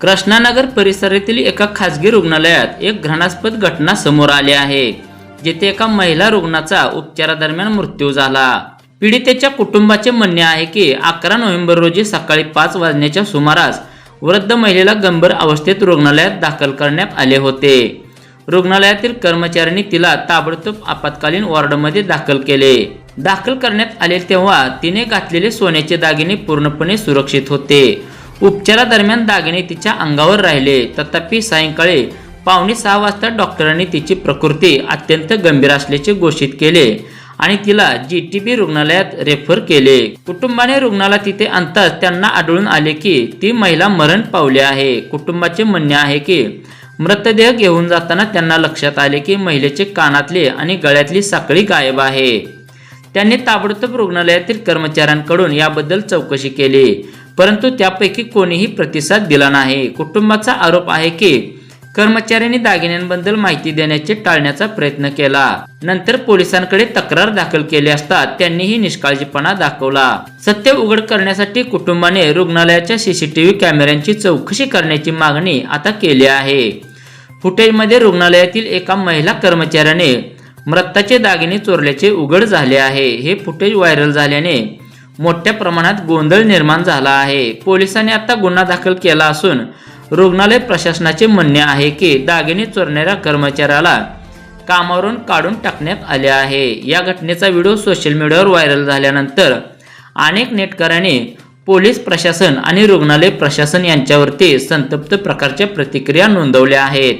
कृष्णानगर परिसरातील एका खासगी रुग्णालयात एक घृणास्पद घटना समोर आली आहे जिथे एका महिला रुग्णाचा उपचारादरम्यान मृत्यू झाला. पीडितेच्या कुटुंबाचे म्हणणे आहे की अकरा नोव्हेंबर रोजी सकाळी पाच वाजण्याच्या सुमारास वृद्ध महिलेला गंभीर अवस्थेत रुग्णालयात दाखल करण्यात आले होते. रुग्णालयातील कर्मचाऱ्यांनी तिला ताबडतोब आपत्कालीन वॉर्डमध्ये दाखल केले. दाखल करण्यात आले तेव्हा तिने घातलेले सोन्याचे दागिने पूर्णपणे सुरक्षित होते. उपचारादरम्यान दागिने तिच्या अंगावर राहिले. तथापि सायंकाळी पावणे सहा वाजता डॉक्टरांनी तिची प्रकृती अत्यंत गंभीर असल्याचे घोषित केले आणि तिला जी टी बी रुग्णालयात रेफर केले. कुटुंबाने रुग्णाला तिथे आणताच त्यांना आढळून आले की ती महिला मरण पावली आहे. कुटुंबाचे म्हणणे आहे की मृतदेह घेऊन जाताना त्यांना लक्षात आले की महिलेचे कानातले आणि गळ्यातली साखळी गायब आहे. त्यांनी ताबडतोब रुग्णालयातील कर्मचाऱ्यांकडून याबद्दल चौकशी केली. परंतु त्यापैकी कोणीही प्रतिसाद दिला नाही. कुटुंबाचा आरोप आहे की कर्मचाऱ्यांनी दागिन्यांबद्दल माहिती देण्याचे टाळण्याचा प्रयत्न केला. नंतर पोलिसांकडे तक्रार दाखल केली असता त्यांनीही निष्काळजीपणा दाखवला. सत्य उघड करण्यासाठी कुटुंबाने रुग्णालयाच्या सीसीटीव्ही कॅमेऱ्यांची चौकशी करण्याची मागणी आता केली आहे. फुटेजमध्ये रुग्णालयातील एका महिला कर्मचाऱ्याने मृताचे दागिने चोरल्याचे उघड झाले आहे. हे फुटेज व्हायरल झाल्याने मोठ्या प्रमाणात गोंधळ निर्माण झाला आहे. पोलिसांनी आता गुन्हा दाखल केला असून रुग्णालय प्रशासनाचे म्हणणे आहे की दागिने चोरणाऱ्या कर्मचाऱ्याला कामावरून काढून टाकण्यात आले आहे. या घटनेचा व्हिडिओ सोशल मीडियावर व्हायरल झाल्यानंतर अनेक नेटकऱ्यांनी पोलीस प्रशासन आणि रुग्णालय प्रशासन यांच्यावरती संतप्त प्रकारच्या प्रतिक्रिया नोंदवल्या आहेत.